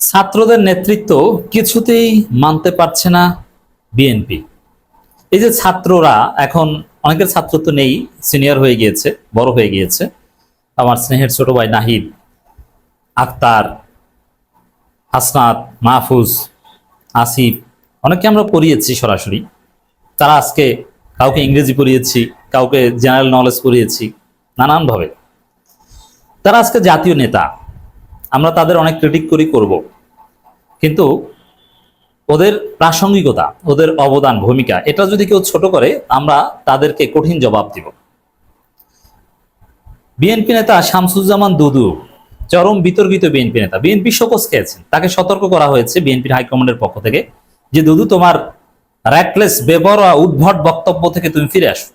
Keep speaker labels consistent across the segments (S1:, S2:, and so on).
S1: ছাত্রদের নেতৃত্ব কিছুতেই মানতে পারছে না বিএনপি। এই যে ছাত্ররা, এখন অনেকের ছাত্র তো নেই, সিনিয়র হয়ে গিয়েছে, বড় হয়ে গিয়েছে। আমার স্নেহের ছোট ভাই নাহিদ, আক্তার, হাসনাত, মাহফুজ, আসিফ অনেকে আমরা পড়িয়েছি সরাসরি। তারা আজকে কাউকে ইংরেজি পড়িয়েছি, কাউকে জেনারেল নলেজ পড়িয়েছি, নানানভাবে। তারা আজকে জাতীয় নেতা। আমরা তাদের অনেক ক্রিটিক করি করব। কিন্তু ওদের প্রাসঙ্গিকতা, ওদের অবদান, ভূমিকা, এটা যদি কেউ ছোট করে, আমরা তাদেরকে কঠিন জবাব দিব। বিএনপি নেতা শামসুজ্জামান দুদু, চরম বিতর্কিত বিএনপি নেতা। বিএনপি শোকস খেয়েছেন। তাকে সতর্ক করা হয়েছে বিএনপির হাইকমান্ডের পক্ষ থেকে যে, দুদু, তোমার র্যাকলেস বেবরা, উদ্ভট বক্তব্য থেকে তুমি ফিরে আসো।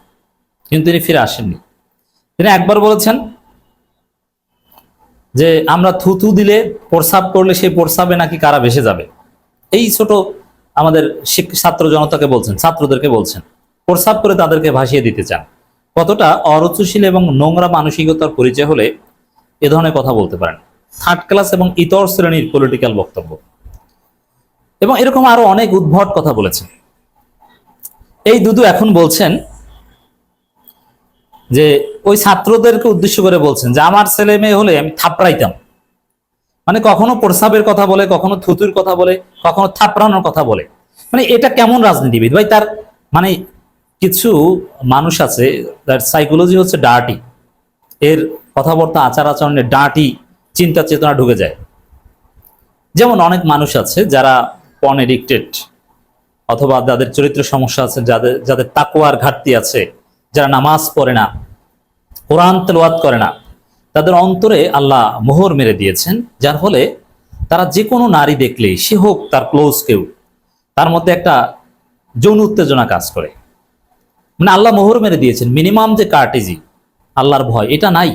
S1: কিন্তু তিনি ফিরে আসেননি। তিনি একবার বলেছেন যে আমরা থুথু দিলে প্রসাব করলে সেই প্রসাবে নাকি কারা ভেসে যাবে? এই ছোট আমাদের ছাত্র জনতাকে বলছেন, ছাত্রদেরকে বলছেন, প্রসাব করে তাদেরকে ভাসিয়ে দিতে চান। কতটা অরুচিশীল এবং নোংরা মানসিকতার পরিচয় হলে এ ধরনের কথা বলতে পারেন। থার্ড ক্লাস এবং ইতর শ্রেণির পলিটিক্যাল বক্তব্য। এবং এরকম আরও অনেক উদ্ভট কথা বলেছেন। এই দুদু এখন বলছেন যে ওই ছাত্রদেরকে উদ্দেশ্য করে বলছেন যে আমার ছেলে মেয়ে হলে আমি থাপড়াইতাম। মানে কখনো প্রসাবের কথা বলে, কখনো থুতুর কথা বলে, কখনো থাপড়ানোর কথা বলে। মানে এটা কেমন রাজনীতিবিদ? ভাই, তার মানে কিছু মানুষ আছে, তার সাইকোলজি হচ্ছে ডার্টি এর কথাবার্তা আচার আচরণে ডার্টি চিন্তা চেতনা ঢুকে যায়। যেমন অনেক মানুষ আছে যারা পন এডিক্টেড অথবা যাদের চরিত্র সমস্যা আছে, যাদের যাদের তাকুয়ার ঘাটতি আছে, যারা নামাজ পড়ে না। কোরআন তেলাওয়াত করে না। তাদের অন্তরে আল্লাহ মোহর মেরে দিয়েছেন, যার ফলে তারা যে কোনো নারী দেখলেই, সে হোক তার ক্লোজ কেউ, তার মধ্যে একটা যৌন উত্তেজনা কাজ করে। মানে আল্লাহ মোহর মেরে দিয়েছেন, মিনিমাম যে কার্টেজি আল্লাহর ভয়, এটা নাই।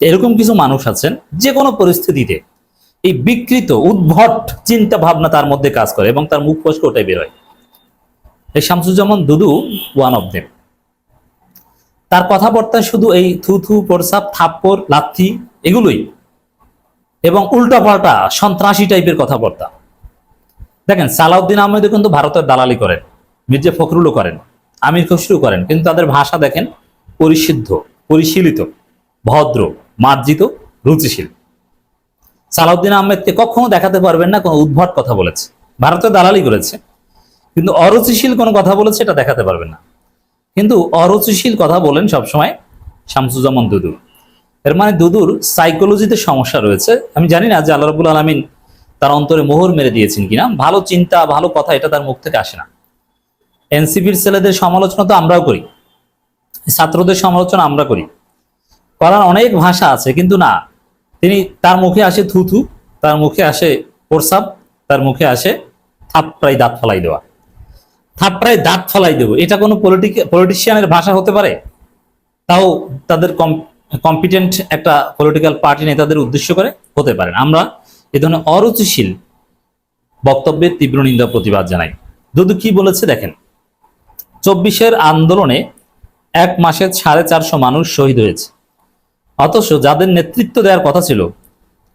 S1: এরকম কিছু মানুষ আছেন যে কোনো পরিস্থিতিতে এই বিকৃত, উদ্ভট চিন্তা ভাবনা তার মধ্যে কাজ করে এবং তার মুখ ফসকে ওটাই বেরোয় এই Shamsuzzaman Dudu one of them তার কথাবার্তায় শুধু এই থু থু, প্রসাব থাপ্পর লাথি এগুলোই। এবং উল্টাপাল্টা সন্ত্রাসী টাইপের কথাবার্তা। দেখেন, সালাউদ্দিন আহমেদও কিন্তু ভারতের দালালি করেন, মির্জা ফখরুলও করেন, আমির খসরু করেন, কিন্তু তাদের ভাষা দেখেন পরিসিদ্ধ পরিশীলিত, ভদ্র, মার্জিত, রুচিশীল। সালাউদ্দিন আহমেদকে কখনো দেখাতে পারবেন না, কোনো উদ্ভট কথা বলেছে। ভারতে দালালি করেছে, কিন্তু অরুচিশীল কোনো কথা বলেছে, এটা দেখাতে পারবেন না। কিন্তু অরুচিশীল কথা বলেন সবসময় শামসুজ্জামান দুদু। এর মানে দুদুর সাইকোলজিতে সমস্যা রয়েছে। আমি জানি না যে আল্লাহ রবুল আলমিন তার অন্তরে মোহর মেরে দিয়েছেন কিনা। ভালো চিন্তা, ভালো কথা, এটা তার মুখ থেকে আসে না। এনসিপির ছেলেদের সমালোচনা তো আমরাও করি। ছাত্রদের সমালোচনা আমরা করি। করার অনেক ভাষা আছে, কিন্তু না। তিনি তার মুখে আসে থুথু, তার মুখে আসে প্রসাব, তার মুখে আসে থাপড়াই দাঁত ফলাই দেওয়া। থাপড়াই দাঁত ফলাই দেবো। এটা কোনো পলিটিশিয়ানের ভাষা হতে পারে? তাও তাদের কম্পিটেন্ট একটা পলিটিক্যাল পার্টি নেতাদের উদ্দেশ্য করে হতে পারে। আমরা এ ধরনের অরুচিশীল বক্তব্যের তীব্র নিন্দা প্রতিবাদ জানাই। দুদু কি বলেছে দেখেন? চব্বিশের আন্দোলনে এক মাসে সাড়ে চারশো মানুষ শহীদ হয়েছে। অথচ যাদের নেতৃত্ব দেওয়ার কথা ছিল,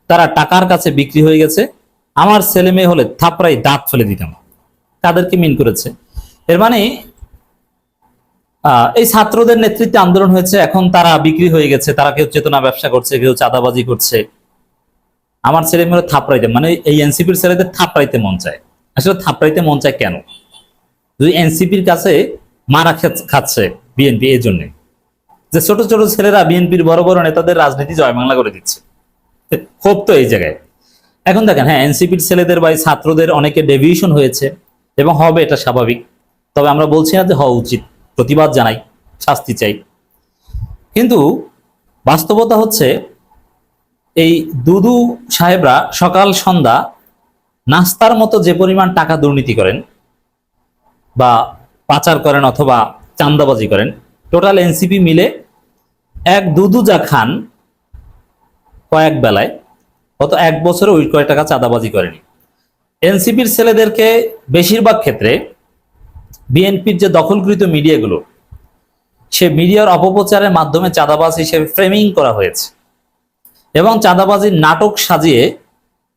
S1: তারা টাকার কাছে বিক্রি হয়ে গেছে। আমার ছেলে মেয়ে হলে থাপড়াই দাঁত ফেলে দিতাম। তাদেরকে মিন করেছে? এর মানে এই ছাত্রদের নেতৃত্বে আন্দোলন হয়েছে, এখন তারা বিক্রি হয়ে গেছে, তারা কেউ চেতনা ব্যবসা করছে, কেউ চাঁদাবাজি করছে। আমার ছেলে মেয়ে থাপড়াইতে মানে এই এনসিপির ছেলেদের থাপড়াইতে মন চায়। আসলে থাপড়াইতে মন চায় কেন? যদি এনসিপির কাছে মারা খাচ্ছে বিএনপি, এই জন্যে। যে ছোট ছোট ছেলেরা বিএনপির বড় বড় নেতাদের রাজনীতি জয়বাংলা করে দিচ্ছে। ক্ষোভ তো এই জায়গায়। এখন দেখেন হ্যাঁ এনসিপির ছেলেদের বা ছাত্রদের অনেকে ডেভিয়েশন হয়েছে, এবং হবে এটা স্বাভাবিক। তবে আমরা বলছি না যে হওয়া উচিত। প্রতিবাদ জানাই, শাস্তি চাই। কিন্তু বাস্তবতা হচ্ছে, এই দুদু সাহেবরা সকাল সন্ধ্যা নাস্তার মতো যে পরিমাণ টাকা দুর্নীতি করেন বা পাচার করেন অথবা চান্দাবাজি করেন, টোটাল এনসিপি মিলে এক দুদু যা খান কয়েক বেলায়, গত এক বছরে ওই কয়েক টাকা চাঁদাবাজি করেনি। এনসিপির ছেলেদেরকে বেশিরভাগ ক্ষেত্রে বিএনপির যে দখলকৃত মিডিয়াগুলো, সে মিডিয়ার অপপ্রচারের মাধ্যমে চাঁদাবাজ হিসেবে ফ্রেমিং করা হয়েছে। এবং চাঁদাবাজির নাটক সাজিয়ে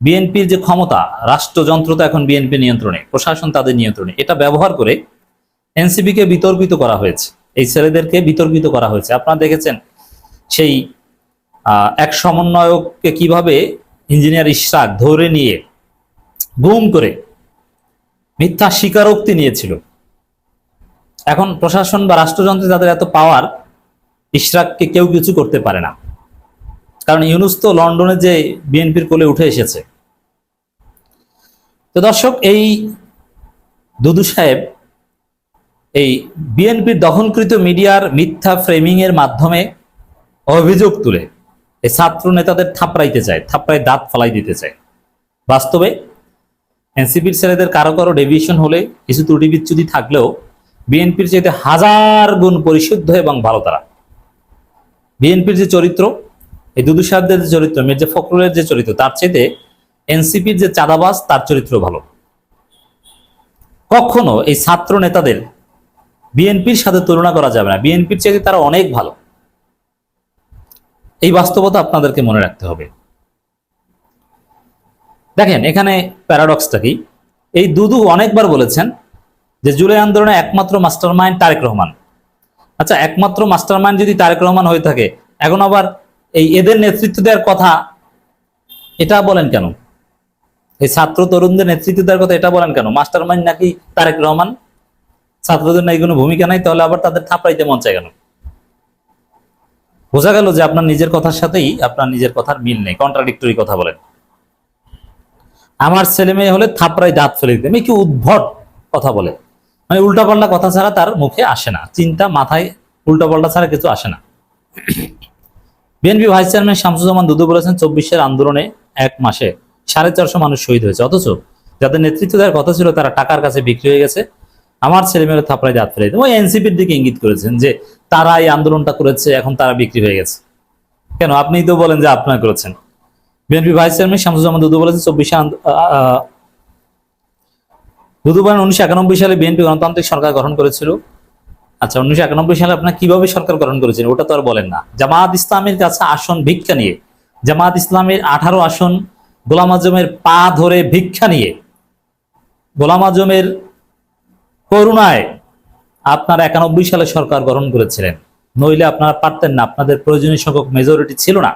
S1: বিএনপির যে ক্ষমতা রাষ্ট্রযন্ত্র তো এখন বিএনপি নিয়ন্ত্রণে, প্রশাসন তাদের নিয়ন্ত্রণে। এটা ব্যবহার করে এনসিপিকে বিতর্কিত করা হয়েছে। এই ছেলেদেরকে বিতর্কিত করা হয়েছে। আপনারা দেখেছেন সেই এক সমন্বয়ককে কীভাবে ইঞ্জিনিয়ার ইশরাক ধরে নিয়ে গুম করে মিথ্যা স্বীকারোক্তি নিয়েছিল। এখন প্রশাসন বা রাষ্ট্রযন্ত্রে যাদের এত পাওয়ার ইশরাককে কেউ কিছু করতে পারে না। কারণ ইউনুস তো লন্ডনে যে বিএনপির কোলে উঠে এসেছে। তো দর্শক, এই দুদু সাহেব এই বিএনপির দখলকৃত মিডিয়ার মিথ্যা ফ্রেমিং এর মাধ্যমে অভিযোগ তুলে এই ছাত্র নেতাদের থাপড়াইতে চায়, থাপড়ায় দাঁত ফালাই দিতে চায়। বাস্তবে এনসিপির ছেলেদের কারও কারও ডেভিয়েশন হলে কিছু ত্রুটি বিচ্যুতি থাকলেও বিএনপির চাইতে হাজার গুণ পরিশুদ্ধ এবং ভালো তারা। বিএনপির যে চরিত্র, এই দুদু সাহেবদের যে চরিত্র, মির্জা ফখরুলের যে চরিত্র, তার চাইতে এনসিপির যে চাঁদাবাস তার চরিত্র ভালো। কখনো এই ছাত্র নেতাদের বিএনপির সাথে তুলনা করা যাবে না। বিএনপির চাইতে তারা অনেক ভালো। এই বাস্তবতা আপনাদেরকে মনে রাখতে হবে। দেখেন, এখানে প্যারাডক্সটা কি? এই দুদু অনেকবার বলেছেন যে জুলাই আন্দোলনে একমাত্র মাস্টারমাইন্ড তারেক রহমান। আচ্ছা একমাত্র মাস্টারমাইন্ড যদি তারেক রহমান হয়ে থাকে, এখন আবার এই এদের নেতৃত্ব দেওয়ার কথা এটা বলেন কেন? এই ছাত্র তরুণদের নেতৃত্ব দেওয়ার কথা এটা বলেন কেন? মাস্টারমাইন্ড নাকি তারেক রহমান? ছাত্রদের নাই কোনো ভূমিকা নাই? তাহলে আবার তাদের থাপড়াইতে মন চায় কেন? বোঝা গেল যে আপনার নিজের কথার সাথেই আপনার নিজের কথার মিল নেই। কন্ট্রাডিক্টরি কথা বলেন। আমার ছেলে মেয়ে হলে থাপড়াই দাঁত ফেলে দিতে। কি উদ্ভট কথা বলে? মানে উল্টাপাল্টা কথা ছাড়া তার মুখে আসে না। চিন্তা মাথায় উল্টাপাল্টা ছাড়া কিছু আসে না। BNP vice chairman Shamsuzzaman Dudu বলেছেন, চব্বিশের আন্দোলনে এক মাসে সাড়ে চারশো মানুষ শহীদ হয়েছে। অথচ যাদের নেতৃত্ব দেওয়ার কথা ছিল, তারা টাকার কাছে বিক্রি হয়ে গেছে। আমার ছেলে মেয়েরা থাপড়ায় দাঁত ফেলে ওই এনসিপির দিকে ইঙ্গিত করেছেন যে, তারা এই আন্দোলনটা করেছে, এখন তারা বিক্রি হয়ে গেছে। কেন? আপনিই তো বলেন যে, আপনারা করেছেন। BNP vice chairman Shamsuzzaman Dudu বলেছেন, চব্বিশে বলেন উনিশশো একানব্বই সালে বিএনপি গণতান্ত্রিক সরকার গঠন করেছিল। আচ্ছা উনিশশো একানব্বই সালে আপনার কীভাবে সরকার গঠন করেছেন ওটা তো আর বলেন না। জামাত ইসলামের কাছে আসন ভিক্ষা নিয়ে জামাত ইসলামের আঠারো আসন গোলাম আজমের পা ধরে ভিক্ষা নিয়ে, গোলাম আজমের করুণায় আপনারা একানব্বই সালে সরকার গঠন করেছিলেন। নইলে আপনারা পারতেন না, আপনাদের প্রয়োজনীয় সংখ্যক মেজরিটি ছিল না।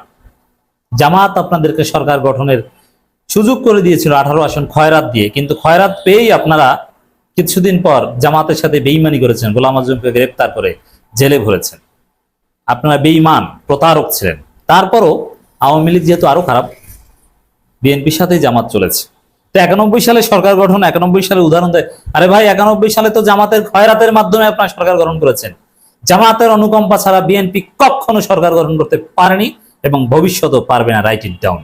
S1: জামাত আপনাদেরকে সরকার গঠনের সুযোগ করে দিয়েছিল আঠারো আসন খয়রাত দিয়ে। কিন্তু খয়রাত পেয়েই আপনারা কিছুদিন পর জামাতের সাথে বেইমানি করেছেন, গোলাম আজমকে গ্রেপ্তার করে জেলে ভরেছেন। আপনারা বেইমান প্রতারক ছিলেন। তারপরও আওয়ামী লীগ যেহেতু আরও খারাপ, বিএনপির সাথেই জামাত চলেছে। তো একানব্বই সালে সরকার গঠন, একানব্বই সালে উদাহরণ দেয়। আরে ভাই, একানব্বই সালে তো জামাতের খয়রাতের মাধ্যমে আপনার সরকার গঠন করেছেন। জামাতের অনুকম্পা ছাড়া বিএনপি কখনো সরকার গঠন করতে পারেনি এবং ভবিষ্যতেও পারবে না রাইট ইট ডাউন